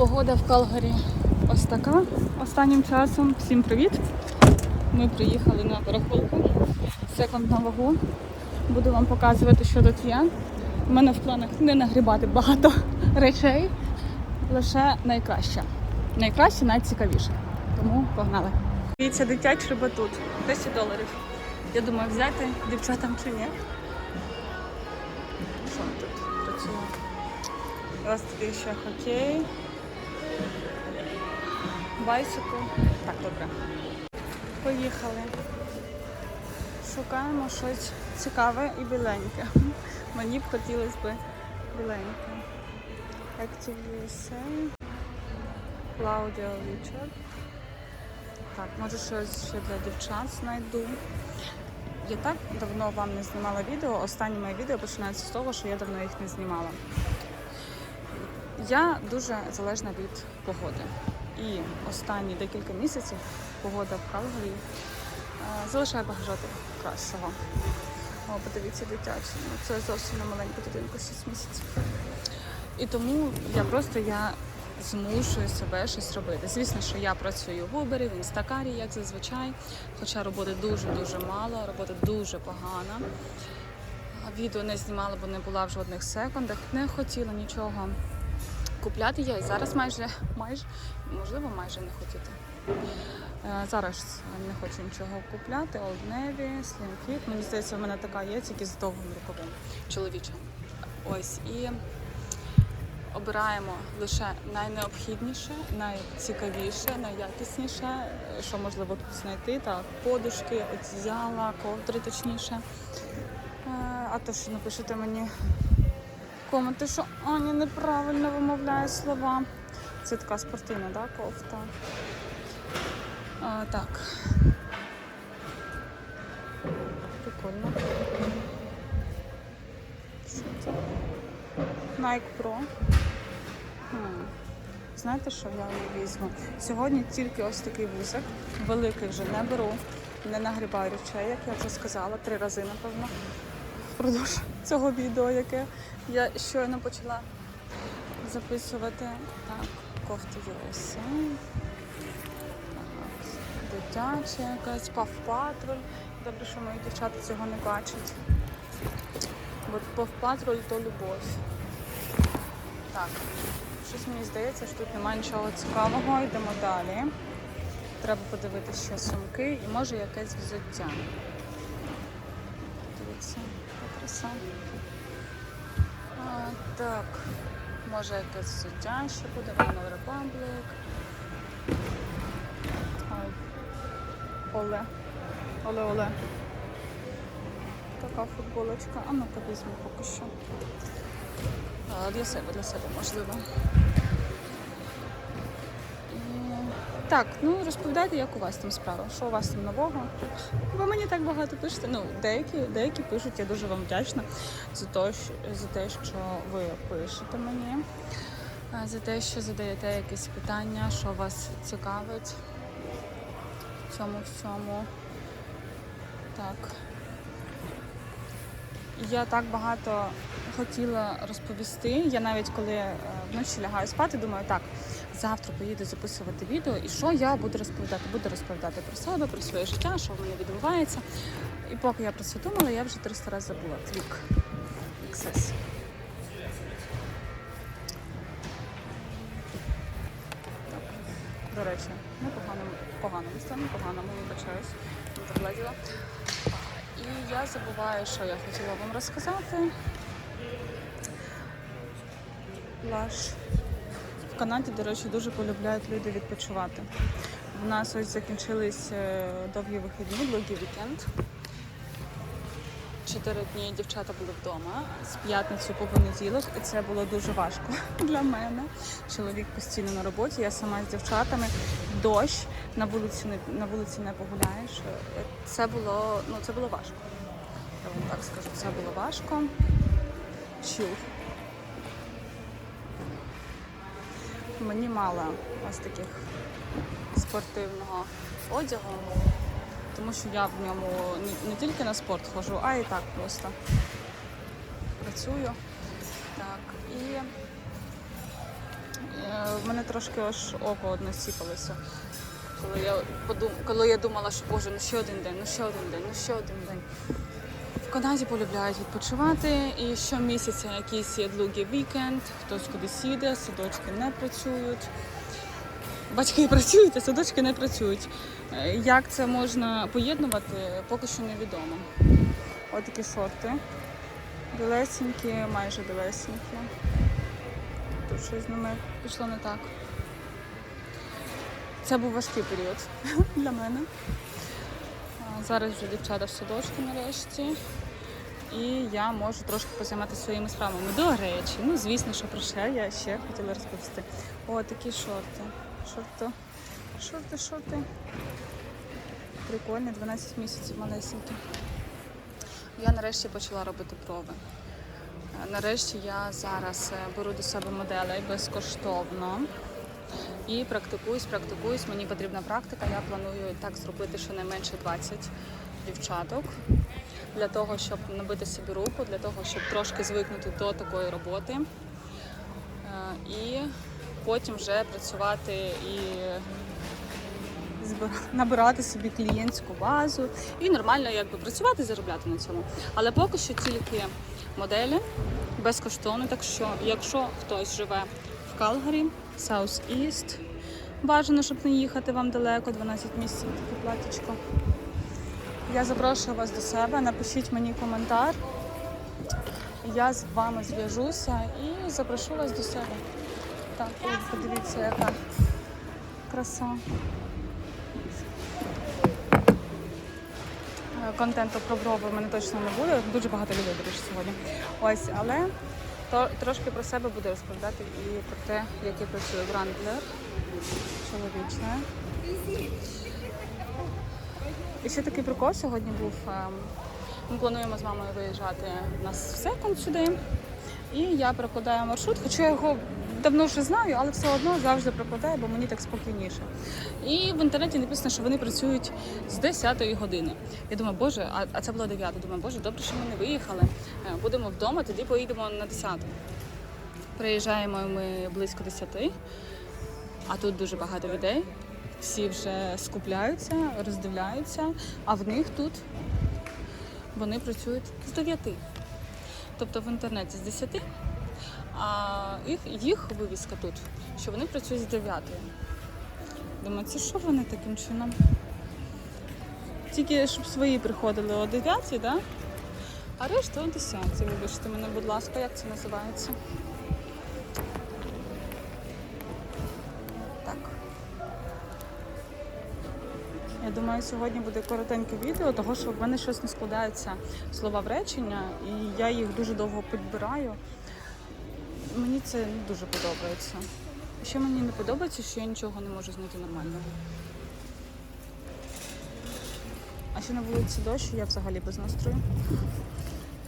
Погода в Калгарі ось така останнім часом. Всім привіт! Ми приїхали на барахолку секонд на вагу. Буду вам показувати, що тут є. У мене в планах не нагрібати багато речей, лише найкраще. Найкраще, найцікавіше. Тому погнали. Дивіться, дитячий батут. 10 доларів. Я думаю, взяти дівчатам чи ні. Що тут працює? Ось такий ще хокей. Байсику. Так, добре. Поїхали. Шукаємо щось цікаве і біленьке. Мені б хотілося б біленьке. Active USA. Claudia Richard. Так, може щось ще для дівчат знайду. Я так давно вам не знімала відео. Останнє моє відео починається з того, що я давно їх не знімала. Я дуже залежна від погоди. І останні декілька місяців погода в Калгарі е, залишає бажати кращого. О, подивіться, дитячі. Ну, це зовсім не маленька дитинка, 6 місяців. І тому я просто я змушую себе щось робити. Звісно, що я працюю в Uber, в інстакарі, як зазвичай, хоча роботи дуже-дуже мало, робота дуже погана. Відео не знімала, бо не була в жодних секундах, не хотіла нічого купляти я і зараз майже, майже, можливо, майже не хотіти. Е, Зараз не хочу нічого купляти. Slim Fit. Мені здається, в мене така є, тільки з довгим рукавом. Чоловіча. Ось. І обираємо лише найнеобхідніше, найцікавіше, найякісніше, що можливо тут знайти. Так, подушки, одіяла, ковдри точніше. Е, А то, що напишете мені коменти, що Аня неправильно вимовляє слова. Це така спортивна, да, кофта. А, так. Прикольно. Що це? Nike Pro. Хм. Знаєте, що я її візьму? Сьогодні тільки ось такий вузик. Великий вже не беру, не нагрібаю речей, як я вже сказала, три рази, напевно впродовж цього відео, яке я щойно почала записувати. Так, кофта USA. Так, дитяча якась павпатруль. Добре, що мої дівчата цього не бачать. Бо павпатруль то любов. Так, щось мені здається, що тут немає нічого цікавого. Йдемо далі. Треба подивитися ще сумки і може якесь взуття. А, так, може якесь взуття ще буде, One Republic. Ой. Оле. Оле, Оле. Така футболочка. А ну-ка візьму поки що. Для себе, для себе, можливо. Так, ну розповідайте, як у вас там справа, що у вас там нового? Ви мені так багато пишете. Ну, деякі, деякі пишуть, я дуже вам вдячна за те, що, за те, що ви пишете мені, за те, що задаєте якісь питання, що вас цікавить в цьому всьому. Так. Я так багато хотіла розповісти. Я навіть коли е, вночі лягаю спати, думаю, так, завтра поїду записувати відео, і що я буду розповідати? Буду розповідати про себе, про своє життя, що в мене відбувається. І поки я про це думала, я вже 300 разів забула. Твік. XS. До речі, непогано, поганому стані, поганому вибачаюсь, не загледіла. І я забуваю, що я хотіла вам розказати. Плаж. Канаді, до речі, дуже полюбляють люди відпочивати. У нас ось закінчились е, довгі вихідні, довгий вікенд. Чотири дні дівчата були вдома з п'ятницю по понеділок, і це було дуже важко для мене. Чоловік постійно на роботі, я сама з дівчатами. Дощ на вулиці не на вулиці не погуляєш. Це було ну це було важко. Я вам так скажу, це було важко. Чув. Мені мало ось таких спортивного одягу, тому що я в ньому не, тільки на спорт ходжу, а і так просто працюю. Так, і Е, В мене трошки аж око одне сіпалося. Коли я подум... коли я думала, що боже, ну ще один день, ну ще один день, ну ще один день. В Канаді полюбляють відпочивати і щомісяця якийсь є другий вікенд, хтось кудись їде, садочки не працюють. Батьки працюють, а садочки не працюють. Е, Як це можна поєднувати, поки що невідомо. Ось такі шорти. Білесенькі, майже білесенькі. Тут щось з ними пішло не так. Це був важкий період для мене. Зараз вже дівчата в садочку нарешті. І я можу трошки позайматися своїми справами. До речі, ну звісно, що про що я ще хотіла розповісти. О, такі шорти. Шорти. Шорти, шорти. Прикольні, 12 місяців малесенькі. Я нарешті почала робити прови. Нарешті я зараз е, беру до себе моделей безкоштовно і практикуюсь, практикуюсь. Мені потрібна практика. Я планую так зробити щонайменше 20 дівчаток для того, щоб набити собі руку, для того, щоб трошки звикнути до такої роботи. Е, І потім вже працювати і набирати собі клієнтську базу і нормально якби працювати, заробляти на цьому. Але поки що тільки моделі безкоштовно. Так що, якщо хтось живе в Калгарі, South East, бажано, щоб не їхати вам далеко, 12 місяців таке платічко. Я запрошую вас до себе, напишіть мені коментар. Я з вами зв'яжуся і запрошу вас до себе. Так, подивіться, яка краса. Е, Контенту про брови в мене точно не буде. Дуже багато людей, речі, сьогодні. Ось, але то, трошки про себе буду розповідати і про те, як я працюю в Ранглер чоловіче. І ще такий прикол сьогодні був. ем, Ми плануємо з мамою виїжджати в секунд сюди. І я прокладаю маршрут, хоча я його давно вже знаю, але все одно завжди прокладаю, бо мені так спокійніше. І в інтернеті написано, що вони працюють з 10 години. Я думаю, боже, а, це було 9. Думаю, боже, добре, що ми не виїхали. Е, Будемо вдома, тоді поїдемо на 10. Приїжджаємо ми близько 10, а тут дуже багато людей. Всі вже скупляються, роздивляються, а в них тут вони працюють з 9. Тобто в інтернеті з 10, а їх, їх вивіска тут, що вони працюють з 9. Думаю, це що вони таким чином? Тільки щоб свої приходили о 9, да? а решта о 10. Вибачте мене, будь ласка, як це називається? Думаю, сьогодні буде коротеньке відео, того що в мене щось не складаються слова в речення, і я їх дуже довго підбираю. Мені це не дуже подобається. Ще мені не подобається, що я нічого не можу знайти нормального. А ще на вулиці дощ, я взагалі без настрою.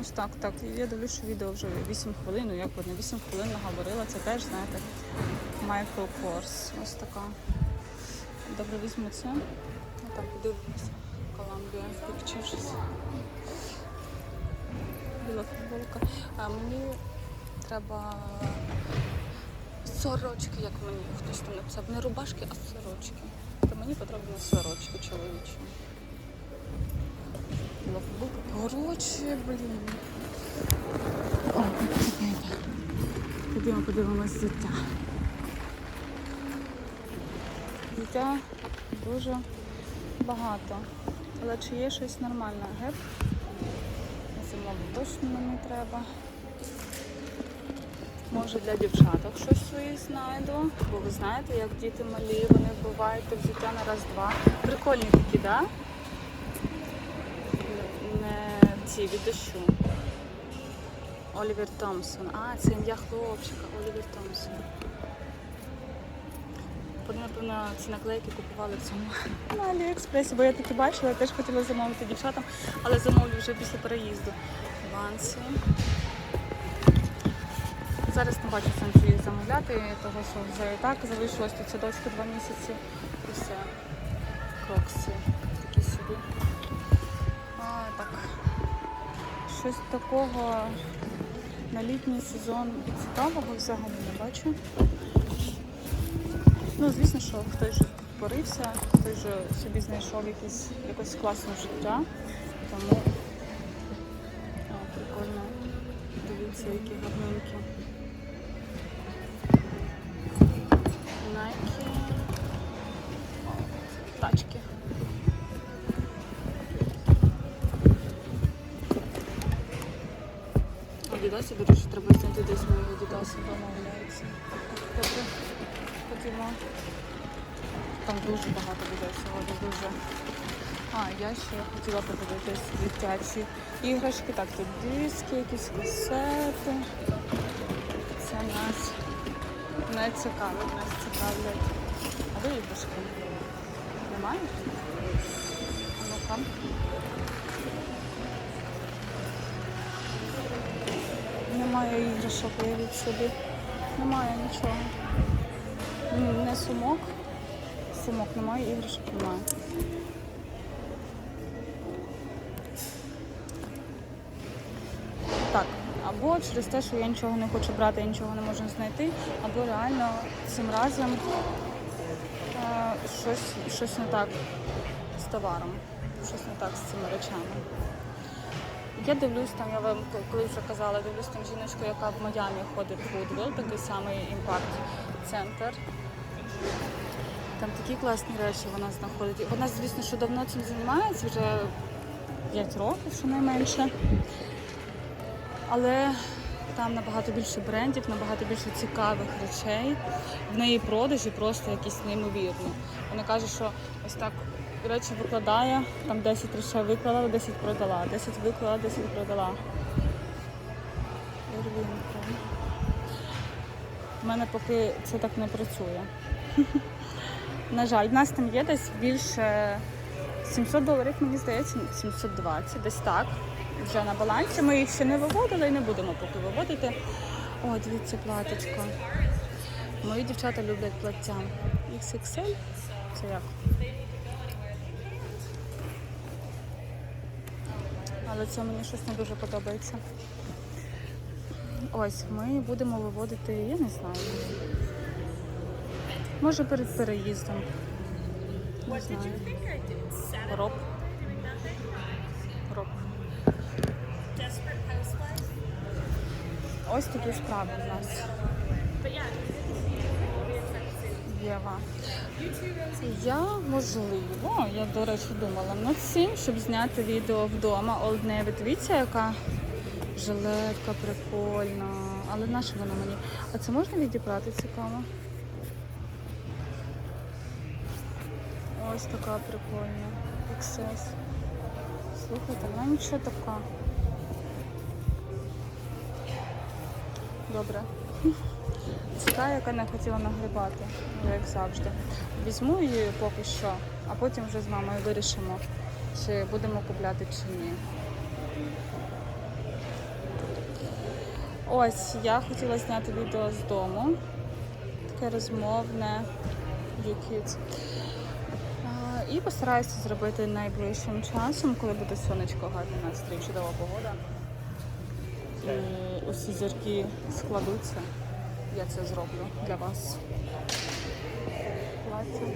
Ось так, так. Я дивлюсь, що відео вже 8 хвилин, ну як вони 8 хвилин наговорила, це теж, знаєте, Michael Kors. Ось така. Добре, візьму це. Там подивлюся. Columbia Pictures. Біла футболка. А мені треба сорочки, як мені хтось там написав. Не рубашки, а сорочки. То мені потрібні сорочки чоловічі. Біла футболка. Коротше, блін. О. Ходімо, подивимось дитя. Дитя дуже багато. Але чи є щось нормальне? Геп? Зимово точно не треба. Може для дівчаток щось свої знайду. Бо ви знаєте, як діти малі, вони бувають то взуття на раз-два. Прикольні такі, так? Да? Не ці від дощу. Олівер Томпсон. А, це ім'я хлопчика, Олівер Томпсон. Напевно, ці наклейки купували в цьому на Аліекспресі, бо я таки бачила, я теж хотіла замовити дівчатам, але замовлю вже після переїзду. Ванси. Зараз не бачу сенсу їх замовляти, тому що вже і так залишилось тут садочку два місяці і все. Крокси такі собі. А, так. Щось такого на літній сезон цікавого взагалі не бачу. Ну, звісно, що хтось же порився, хтось же собі знайшов якесь, якось класне життя. Тому а, прикольно. Дивіться, які гарненькі. Nike. Тачки. Адідаси, до речі, треба зняти десь мої Адідаси вдома Ходімо. Там дуже багато людей сьогодні, дуже. А, я ще хотіла подивитись дитячі іграшки. Так, тут диски, якісь касети. Це нас не цікавить, нас цікавлять. А де іграшки? Немає? А ну-ка. Немає іграшок, уявіть собі. Немає нічого. М, Не сумок. Сумок немає, іграшок немає. Так, або через те, що я нічого не хочу брати, я нічого не можу знайти, або реально цим разом е, щось, щось не так з товаром, щось не так з цими речами. Я дивлюсь там, я вам коли вже казала, дивлюсь там жіночку, яка в Майамі ходить в Goodwill, такий самий імпакт-центр. Там такі класні речі вона знаходить. Вона, звісно, що давно цим займається, вже 5 років, щонайменше. Але там набагато більше брендів, набагато більше цікавих речей. В неї продажі просто якісь неймовірні. Вона каже, що ось так речі викладає, там 10 речей виклала, 10 продала, 10 виклала, 10 продала. У мене поки це так не працює. На жаль, в нас там є десь більше 700 доларів, мені здається, 720, десь так. Вже на балансі. Ми їх ще не виводили і не будемо поки виводити. О, дивіться, платочко. Мої дівчата люблять плаття. XXL? Це як? Але це мені щось не дуже подобається. Ось, ми будемо виводити, я не знаю. Може перед переїздом. Не знаю. Роб. Роб. Ось такі справи в нас. Єва. Я можливо, я до речі думала над цим, щоб зняти відео вдома Navy. Дивіться, яка жилетка прикольна. Але наша вона мені. А це можна відібрати цікаво? Ось така прикольна. XS. Слухайте, вона нічого така. Добре. Це та, яка не хотіла нагрібати, ну, як завжди. Візьму її поки що, а потім вже з мамою вирішимо, чи будемо купляти чи ні. Ось, я хотіла зняти відео з дому. Таке розмовне YouKids. І постараюся зробити найближчим часом, коли буде сонечко, гарний настрій, чудова погода. І усі зірки складуться. Я це зроблю для вас. Плаття.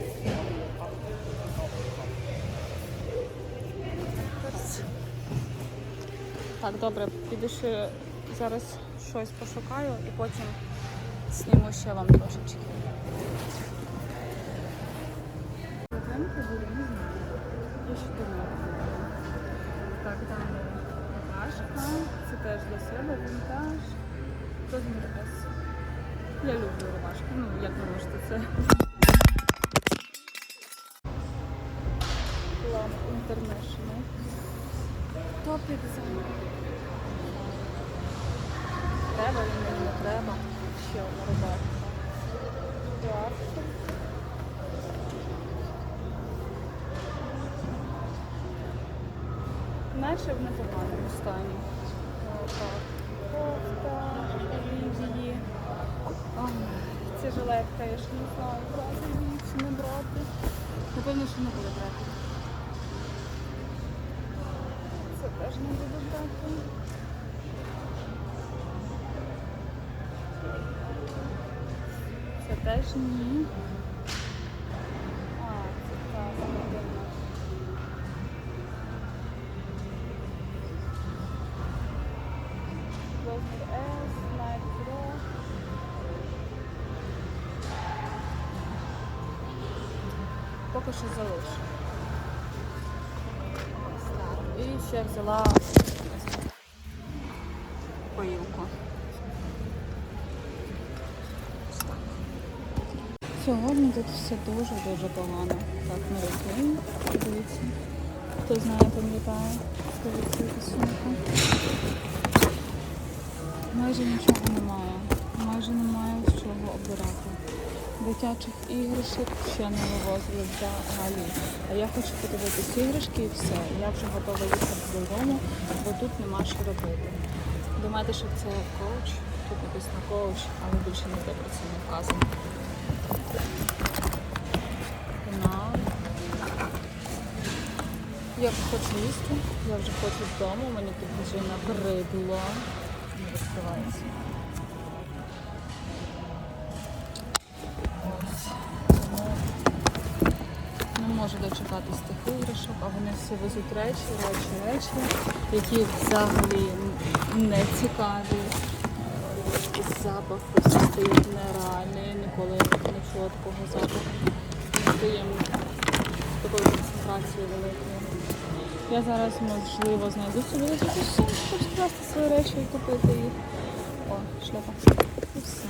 Так, добре, піду ще зараз щось пошукаю і потім зніму ще вам трошечки. Себе вінтаж. Розмір S. Я люблю рубашки. Ну, як ви можете це. Ламп International. Топлі дизайн. Треба, він не треба. Ще одна рубашка. Класно. Наче в непоганому стані. Кофта, олівії. Ой, Це жилетка, я ж не знаю, брати її чи не брати. Напевно, що не буду брати. Це теж не буду брати. Це теж ні. Поки що залишу. І ще взяла поїлку. Сьогодні тут все дуже-дуже погано. Так, на руки. Дивіться. Хто знає, пам'ятає, дивіться яка сумка. Майже нічого немає. Майже немає з чого обирати. Дитячих іграшок ще не вивозили взагалі. А я хочу подивитись іграшки і все. Я вже готова їхати додому, бо тут нема що робити. Думаєте, що це коуч? Тут написано коуч, але більше ніде про це не вказано. Я хочу їсти, я вже хочу вдома, мені тут вже набридло. Не розкривається. Можу дочекатись тих іграшок, а вони всі везуть речі, речі, речі, які взагалі не цікаві. Е, Запах просто стоїть нереальний, ніколи не чула такого запаху. Стоїмо такою концентрацією великою. Я зараз, можливо, знайду собі таку сумку, щоб скласти свої речі і купити їх. О, шляпа. І все.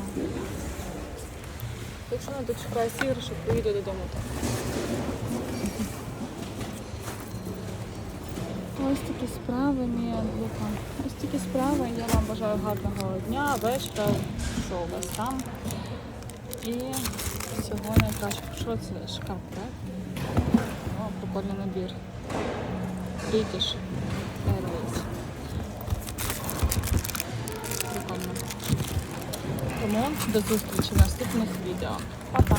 Якщо не дочекаюсь іграшок, поїду додому так. Ось такі справи, мій Англюка. Ось такі справи. Я вам бажаю гарного дня, вечора, що у вас там. І всього найкраще. Що це? Шкаф, так? О, прикольний набір. British Airways. Прикольно. Тому до зустрічі в наступних відео. Па-па!